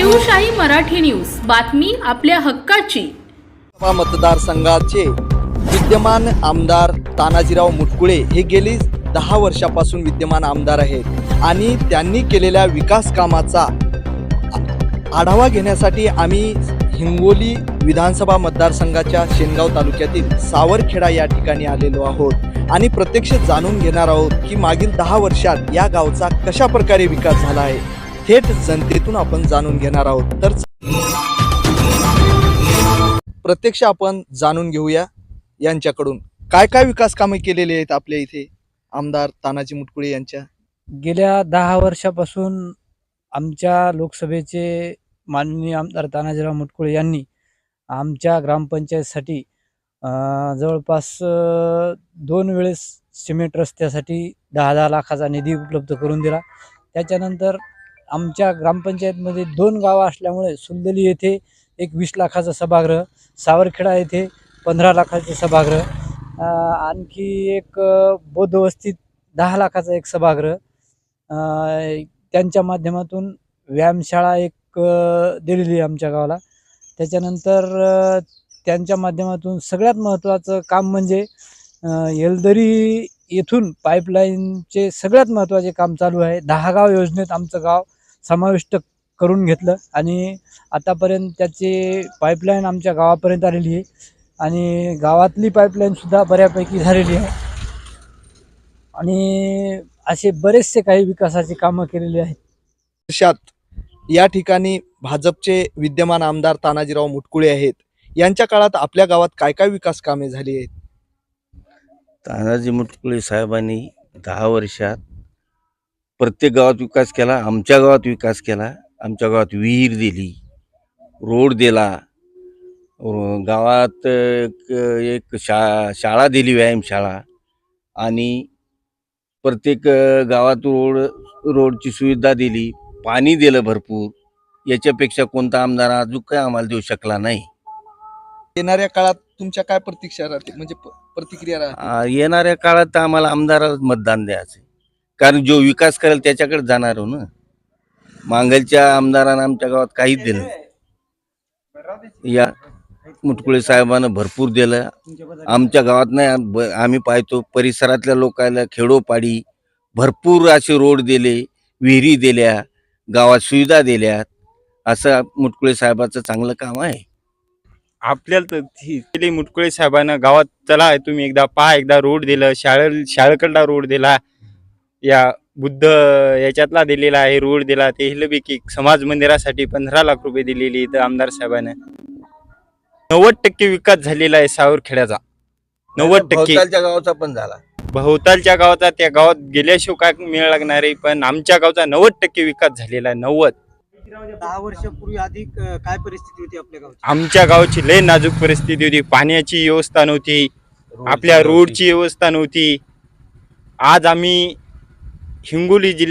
Shivshahi Marathi news. बातमी आपल्या हक्काची. मतदारसंघाचे विद्यमान आमदार तानाजीराव मुटकुळे हे गेली दहा वर्षापासून विद्यमान आमदार आहेत आणि त्यांनी केलेल्या विकास कामाचा आढावा घेण्यासाठी आम्ही हिंगोली विधानसभा मतदारसंघाच्या शेनगाव तालुक्यातील सावरखेडा या ठिकाणी आलेलो आहोत आणि प्रत्यक्ष जाणून घेणार आहोत की मागील दहा वर्षात या गावचा कशा प्रकारे विकास झाला आहे. थेट जनतेतून आपण जाणून घेणार आहोत. तर प्रत्यक्ष आपण जाणून घेऊया यांच्याकडून. काय काय विकास कामे केलेली आहेत आपल्या इथे? आमदार तानाजी मुटकुळे यांच्या. गेल्या दहा वर्षापासून आमच्या लोकसभेचे माननीय आमदार तानाजीराव मुटकुळे यांनी आमच्या ग्रामपंचायतसाठी जवळपास दोन वेळेस सिमेंट रस्त्यासाठी दहा दहा लाखाचा निधी उपलब्ध करून दिला. त्याच्यानंतर आमच्या ग्रामपंचायतमध्ये दोन गावं असल्यामुळे सुंदली येथे एक वीस लाखाचं सभागृह सावरखेडा येथे पंधरा लाखाचे सभागृह आणखी एक अं, बौद्ध वस्तीत दहा लाखाचा एक सभागृह त्यांच्या माध्यमातून व्यायामशाळा एक दिलेली आहे आमच्या गावाला. त्याच्यानंतर त्यांच्या माध्यमातून सगळ्यात महत्त्वाचं काम म्हणजे येलदरी येथून पाईपलाईनचे सगळ्यात महत्त्वाचे काम चालू आहे. दहा गाव योजनेत आमचं गाव समाविष्ट करून घेतलं आणि आतापर्यंत त्याचे पाईपलाईन आमच्या गावापर्यंत आलेली आहे. आणि गावातली पाईपलाईनसुद्धा बऱ्यापैकी झालेली आहे. आणि असे बरेचसे काही विकासाची कामं केलेली आहेत. वर्षात या ठिकाणी भाजपचे विद्यमान आमदार तानाजीराव मुटकुळे आहेत. यांच्या काळात आपल्या गावात काय काय विकास कामे झाली आहेत? तानाजी मुटकुळे साहेबांनी दहा वर्षात प्रत्येक गावात विकास केला आमच्या गावात विकास केला आमच्या गावात विहीर दिली रोड दिला गावात एक एक शा शाळा दिली व्यायामशाळा आणि प्रत्येक गावात रोड रोडची सुविधा दिली पाणी दिलं भरपूर. याच्यापेक्षा कोणता आमदार अजून काय आम्हाला देऊ शकला नाही. येणाऱ्या काळात तुमच्या काय प्रतीक्षा राहतील? म्हणजे प्रतिक्रिया राहतील? आ, येणाऱ्या काळात आम्हाला आमदाराला मतदान द्यायचं कारण जो विकास करेल त्याच्याकडे जाणार हो ना. मांगलच्या आमदारांना आमच्या गावात काहीच दिलं नाही. या मुटकुळे साहेबानं भरपूर दिलं. आमच्या गावात नाही आम- ब- आम्ही पाहतो परिसरातल्या लोकांना खेडोपाडी भरपूर असे रोड दिले विहिरी दिल्या गावात सुविधा दिल्या. असं मुटकुळे साहेबाचं चांगलं काम आहे. आपल्याला तर ती- मुटकुळे साहेबांना गावात चला तुम्ही एकदा पहा एकदा रोड दिलं शाळे शाळेकडला रोड दिला या बुद्ध याच्यातला दिलेला आहे रोड दिला ते हिलबिकी समाज मंदिरासाठी पंधरा लाख रुपये दिलेली इथं आमदार साहेबांना. नव्वद टक्के विकास झालेला आहे सावरखेड्याचा. नव्वद टक्के. भोवतालच्या गावाचा पण झाला. भोवतालच्या गावाचा त्या गावात गेल्याशिवाय काय मिळ लागणार आहे पण आमच्या गावचा नव्वद टक्के विकास झालेला आहे नव्वद. दहा वर्षापूर्वी आधी क- काय परिस्थिती होती आपल्या गावची? आमच्या गावची लय नाजूक परिस्थिती होती पाण्याची व्यवस्था नव्हती आपल्या रोडची व्यवस्था नव्हती. आज आम्ही हिंगोली जिल्ह्यात